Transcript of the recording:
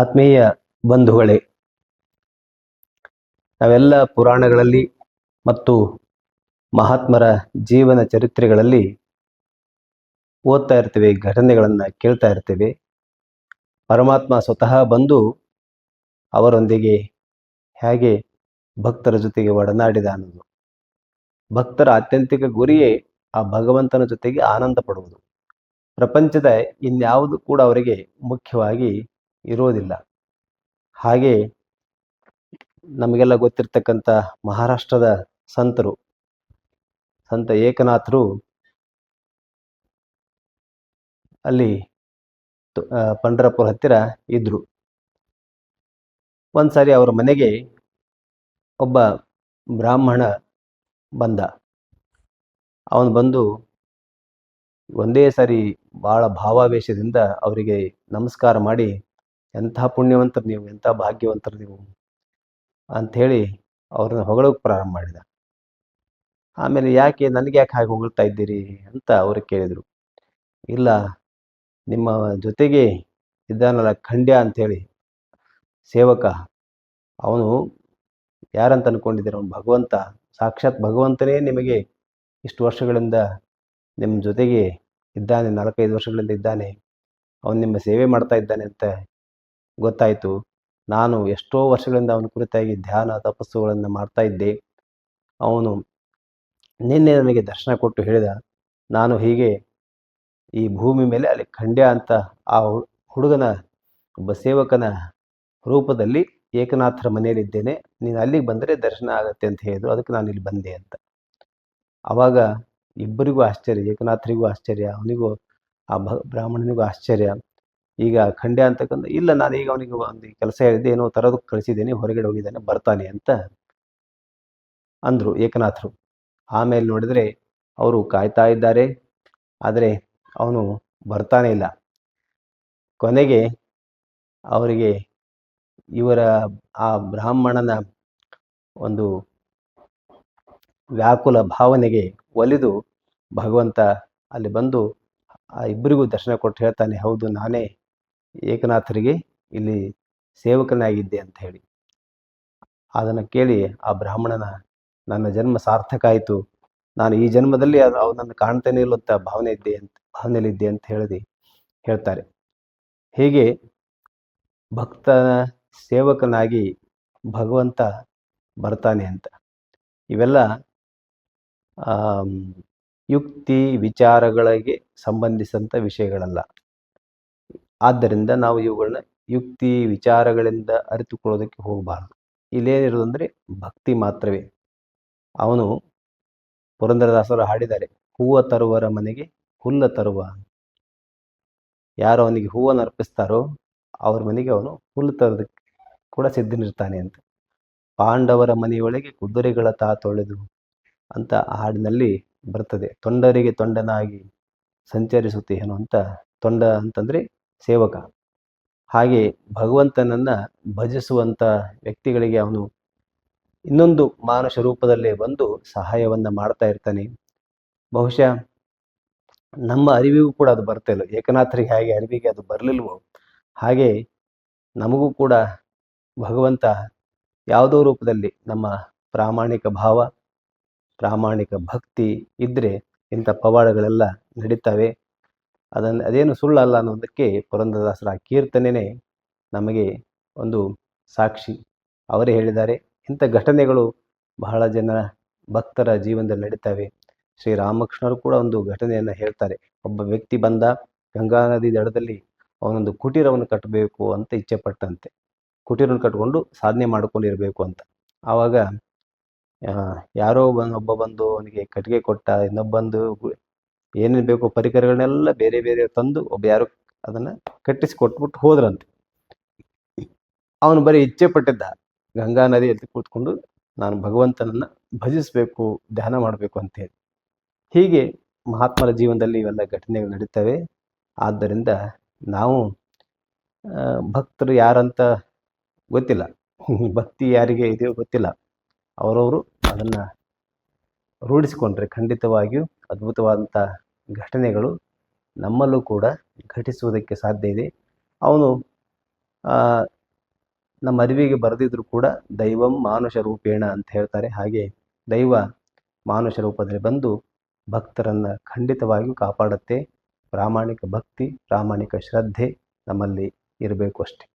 ಆತ್ಮೀಯ ಬಂಧುಗಳೇ, ನಾವೆಲ್ಲ ಪುರಾಣಗಳಲ್ಲಿ ಮತ್ತು ಮಹಾತ್ಮರ ಜೀವನ ಚರಿತ್ರೆಗಳಲ್ಲಿ ಓದ್ತಾ ಇರ್ತೇವೆ, ಘಟನೆಗಳನ್ನು ಕೇಳ್ತಾ ಇರ್ತೇವೆ. ಪರಮಾತ್ಮ ಸ್ವತಃ ಬಂದು ಅವರೊಂದಿಗೆ ಹೇಗೆ ಭಕ್ತರ ಜೊತೆಗೆ ಒಡನಾಡಿದ ಅನ್ನೋದು, ಭಕ್ತರ ಆತ್ಯಂತಿಕ ಗುರಿಯೇ ಆ ಭಗವಂತನ ಜೊತೆಗೆ ಆನಂದ ಪಡುವುದು. ಪ್ರಪಂಚದ ಇನ್ಯಾವುದು ಕೂಡ ಅವರಿಗೆ ಮುಖ್ಯವಾಗಿ ಇರೋದಿಲ್ಲ. ಹಾಗೆ ನಮಗೆಲ್ಲ ಗೊತ್ತಿರ್ತಕ್ಕಂಥ ಮಹಾರಾಷ್ಟ್ರದ ಸಂತರು, ಸಂತ ಏಕನಾಥರು ಅಲ್ಲಿ ಪಂಡರಪುರ ಹತ್ತಿರ ಇದ್ರು. ಒಂದ್ಸಾರಿ ಅವರ ಮನೆಗೆ ಒಬ್ಬ ಬ್ರಾಹ್ಮಣ ಬಂದ. ಅವನು ಬಂದು ಒಂದೇ ಸಾರಿ ಬಹಳ ಭಾವಾವೇಶದಿಂದ ಅವರಿಗೆ ನಮಸ್ಕಾರ ಮಾಡಿ ಎಂಥ ಪುಣ್ಯವಂತರು ನೀವು, ಎಂಥ ಭಾಗ್ಯವಂತರು ನೀವು ಅಂಥೇಳಿ ಅವ್ರನ್ನ ಹೊಗಳೋಕೆ ಪ್ರಾರಂಭ ಮಾಡಿದ. ಆಮೇಲೆ ಯಾಕೆ, ನನಗೆ ಯಾಕೆ ಹಾಗೆ ಹೊಗಳ್ತಾ ಇದ್ದೀರಿ ಅಂತ ಅವರು ಕೇಳಿದರು. ಇಲ್ಲ, ನಿಮ್ಮ ಜೊತೆಗೆ ಇದ್ದಾನಲ್ಲ ಖಂಡ್ಯ ಅಂಥೇಳಿ ಸೇವಕ, ಅವನು ಯಾರಂತ ಅನ್ಕೊಂಡಿದ್ದೀರ? ಅವನು ಭಗವಂತ. ಸಾಕ್ಷಾತ್ ಭಗವಂತನೇ ನಿಮಗೆ ಇಷ್ಟು ವರ್ಷಗಳಿಂದ ನಿಮ್ಮ ಜೊತೆಗೆ ಇದ್ದಾನೆ, ನಾಲ್ಕೈದು ವರ್ಷಗಳಿಂದ ಇದ್ದಾನೆ. ಅವನು ನಿಮ್ಮ ಸೇವೆ ಮಾಡ್ತಾ ಇದ್ದಾನೆ ಅಂತ ಗೊತ್ತಾಯಿತು. ನಾನು ಎಷ್ಟೋ ವರ್ಷಗಳಿಂದ ಅವನ ಕುರಿತಾಗಿ ಧ್ಯಾನ, ತಪಸ್ಸುಗಳನ್ನು ಮಾಡ್ತಾ ಇದ್ದೆ. ಅವನು ನಿನ್ನೆ ನನಗೆ ದರ್ಶನ ಕೊಟ್ಟು ಹೇಳಿದ, ನಾನು ಹೀಗೆ ಈ ಭೂಮಿ ಮೇಲೆ ಅಲ್ಲಿ ಖಂಡ್ಯ ಅಂತ ಆ ಹುಡುಗನ ಒಬ್ಬ ಸೇವಕನ ರೂಪದಲ್ಲಿ ಏಕನಾಥರ ಮನೆಯಲ್ಲಿದ್ದೇನೆ. ನೀನು ಅಲ್ಲಿಗೆ ಬಂದರೆ ದರ್ಶನ ಆಗತ್ತೆ ಅಂತ ಹೇಳಿದ್ರು. ಅದಕ್ಕೆ ನಾನು ಇಲ್ಲಿ ಬಂದೆ ಅಂತ. ಆವಾಗ ಇಬ್ಬರಿಗೂ ಆಶ್ಚರ್ಯ, ಏಕನಾಥರಿಗೂ ಆಶ್ಚರ್ಯ, ಅವನಿಗೂ, ಆ ಬ್ರಾಹ್ಮಣನಿಗೂ ಆಶ್ಚರ್ಯ. ಈಗ ಖಂಡ್ಯ ಅಂತಕ್ಕಂಥ, ಇಲ್ಲ ನಾನು ಈಗ ಅವನಿಗೆ ಒಂದು ಕೆಲಸ ಹೇಳಿದ್ದೆ, ಏನೋ ತರೋದಕ್ಕೆ ಕಳಿಸಿದ್ದೇನೆ, ಹೊರಗಡೆ ಹೋಗಿದ್ದಾನೆ, ಬರ್ತಾನೆ ಅಂತ ಅಂದರು ಏಕನಾಥರು. ಆಮೇಲೆ ನೋಡಿದರೆ ಅವರು ಕಾಯ್ತಾ ಇದ್ದಾರೆ, ಆದರೆ ಅವನು ಬರ್ತಾನೆ ಇಲ್ಲ. ಕೊನೆಗೆ ಅವರಿಗೆ ಇವರ ಆ ಬ್ರಾಹ್ಮಣನ ಒಂದು ವ್ಯಾಕುಲ ಭಾವನೆಗೆ ಒಲಿದು ಭಗವಂತ ಅಲ್ಲಿ ಬಂದು ಆ ಇಬ್ಬರಿಗೂ ದರ್ಶನ ಕೊಟ್ಟು ಹೇಳ್ತಾನೆ, ಹೌದು, ನಾನೇ ಏಕನಾಥರಿಗೆ ಇಲ್ಲಿ ಸೇವಕನಾಗಿದ್ದೆ ಅಂತ ಹೇಳಿ. ಅದನ್ನು ಕೇಳಿ ಆ ಬ್ರಾಹ್ಮಣನ, ನನ್ನ ಜನ್ಮ ಸಾರ್ಥಕ ಆಯಿತು. ನಾನು ಈ ಜನ್ಮದಲ್ಲಿ ಅದು ಅವನನ್ನು ಕಾಣ್ತೇನೆ ಇಲ್ಲಂತ ಭಾವನೆ ಇದ್ದೆ ಅಂತ ಭಾವನೆಯಲ್ಲಿದ್ದೆ ಅಂತ ಹೇಳಿ ಹೇಳ್ತಾರೆ. ಹೀಗೆ ಭಕ್ತನ ಸೇವಕನಾಗಿ ಭಗವಂತ ಬರ್ತಾನೆ ಅಂತ. ಇವೆಲ್ಲ ಯುಕ್ತಿ ವಿಚಾರಗಳಿಗೆ ಸಂಬಂಧಿಸಿದಂಥ ವಿಷಯಗಳಲ್ಲ. ಆದ್ದರಿಂದ ನಾವು ಇವುಗಳನ್ನ ಯುಕ್ತಿ ವಿಚಾರಗಳಿಂದ ಅರಿತುಕೊಳ್ಳೋದಕ್ಕೆ ಹೋಗಬಾರದು. ಇಲ್ಲೇನಿರೋದು ಅಂದರೆ ಭಕ್ತಿ ಮಾತ್ರವೇ. ಅವನು ಪುರಂದರದಾಸರು ಹಾಡಿದ್ದಾರೆ, ಹೂವ ತರುವರ ಮನೆಗೆ ಹುಲ್ಲ ತರುವ ಯಾರು ಅವನಿಗೆ ಹೂವನ್ನು ಅರ್ಪಿಸ್ತಾರೋ ಅವ್ರ ಮನೆಗೆ ಅವನು ಹುಲ್ಲು ತರೋದಕ್ಕೆ ಕೂಡ ಸಿದ್ಧನಿರ್ತಾನೆ ಅಂತ. ಪಾಂಡವರ ಮನೆಯೊಳಗೆ ಕುದುರೆಗಳ ತಾ ತೊಳೆದು ಅಂತ ಹಾಡಿನಲ್ಲಿ ಬರ್ತದೆ, ತೊಂಡರಿಗೆ ತೊಂಡನಾಗಿ ಸಂಚರಿಸುತ್ತೆ ಏನು ಅಂತ. ತೊಂಡ ಅಂತಂದ್ರೆ ಸೇವಕ. ಹಾಗೆ ಭಗವಂತನನ್ನ ಭಜಿಸುವಂಥ ವ್ಯಕ್ತಿಗಳಿಗೆ ಅವನು ಇನ್ನೊಂದು ಮಾನುಷ ರೂಪದಲ್ಲೇ ಬಂದು ಸಹಾಯವನ್ನು ಮಾಡ್ತಾ ಇರ್ತಾನೆ. ಬಹುಶಃ ನಮ್ಮ ಅರಿವಿಗೂ ಕೂಡ ಅದು ಬರ್ತಾ ಇಲ್ಲ. ಏಕನಾಥರಿಗೆ ಹಾಗೆ ಅರಿವಿಗೆ ಅದು ಬರಲಿಲ್ವೋ? ಹಾಗೆ ನಮಗೂ ಕೂಡ ಭಗವಂತ ಯಾವುದೋ ರೂಪದಲ್ಲಿ ನಮ್ಮ ಪ್ರಾಮಾಣಿಕ ಭಾವ, ಪ್ರಾಮಾಣಿಕ ಭಕ್ತಿ ಇದ್ದರೆ ಇಂಥ ಪವಾಡಗಳೆಲ್ಲ ನಡೀತವೆ. ಅದನ್ನು ಅದೇನು ಸುಳ್ಳಲ್ಲ ಅನ್ನೋದಕ್ಕೆ ಪುರಂದರದಾಸರ ಕೀರ್ತನೆನೇ ನಮಗೆ ಒಂದು ಸಾಕ್ಷಿ. ಅವರೇ ಹೇಳಿದ್ದಾರೆ, ಇಂಥ ಘಟನೆಗಳು ಬಹಳ ಜನ ಭಕ್ತರ ಜೀವನದಲ್ಲಿ ನಡೀತವೆ. ಶ್ರೀರಾಮಕೃಷ್ಣರು ಕೂಡ ಒಂದು ಘಟನೆಯನ್ನು ಹೇಳ್ತಾರೆ. ಒಬ್ಬ ವ್ಯಕ್ತಿ ಬಂದ ಗಂಗಾ ನದಿ ದಡದಲ್ಲಿ ಅವನೊಂದು ಕುಟೀರವನ್ನು ಕಟ್ಟಬೇಕು ಅಂತ ಇಚ್ಛೆ ಪಟ್ಟಂತೆ. ಕುಟೀರವನ್ನು ಕಟ್ಕೊಂಡು ಸಾಧನೆ ಮಾಡ್ಕೊಂಡಿರಬೇಕು ಅಂತ. ಆವಾಗ ಯಾರೋ ಒಬ್ಬ ಬಂದು ಅವನಿಗೆ ಕಟ್ಟಿಗೆ ಕೊಟ್ಟ ಇನ್ನೊಬ್ಬಂದು ಏನೇನು ಬೇಕೋ ಪರಿಕರಗಳನ್ನೆಲ್ಲ ಬೇರೆ ಬೇರೆ ತಂದು ಒಬ್ಬ ಯಾರು ಅದನ್ನ ಕಟ್ಟಿಸಿ ಕೊಟ್ಬಿಟ್ಟು ಹೋದ್ರಂತೆ. ಅವನು ಬರೀ ಇಚ್ಛೆ ಪಟ್ಟಿದ್ದ. ಗಂಗಾ ನದಿಯಲ್ಲಿ ಕೂತ್ಕೊಂಡು ನಾನು ಭಗವಂತನನ್ನ ಭಜಿಸಬೇಕು, ಧ್ಯಾನ ಮಾಡಬೇಕು ಅಂತ ಹೇಳಿ ಹೀಗೆ ಮಹಾತ್ಮರ ಜೀವನದಲ್ಲಿ ಇವೆಲ್ಲ ಘಟನೆಗಳು ನಡೀತವೆ. ಆದ್ದರಿಂದ ನಾವು ಭಕ್ತರು ಯಾರಂತ ಗೊತ್ತಿಲ್ಲ. ಭಕ್ತಿ ಯಾರಿಗೆ ಇದೆಯೋ ಗೊತ್ತಿಲ್ಲ. ಅವರವರು ಅದನ್ನು ರೂಢಿಸಿಕೊಂಡ್ರೆ ಖಂಡಿತವಾಗಿಯೂ ಅದ್ಭುತವಾದಂಥ ಘಟನೆಗಳು ನಮ್ಮಲ್ಲೂ ಕೂಡ ಘಟಿಸುವುದಕ್ಕೆ ಸಾಧ್ಯ ಇದೆ. ಅವನು ನಮ್ಮ ಅರಿವಿಗೆ ಬರೆದಿದ್ರು ಕೂಡ ದೈವಂ ಮಾನುಷ ರೂಪೇಣ ಅಂತ ಹೇಳ್ತಾರೆ. ಹಾಗೆ ದೈವ ಮಾನುಷ ರೂಪದಲ್ಲಿ ಬಂದು ಭಕ್ತರನ್ನು ಖಂಡಿತವಾಗಿಯೂ ಕಾಪಾಡುತ್ತೆ. ಪ್ರಾಮಾಣಿಕ ಭಕ್ತಿ, ಪ್ರಾಮಾಣಿಕ ಶ್ರದ್ಧೆ ನಮ್ಮಲ್ಲಿ ಇರಬೇಕು ಅಷ್ಟೆ.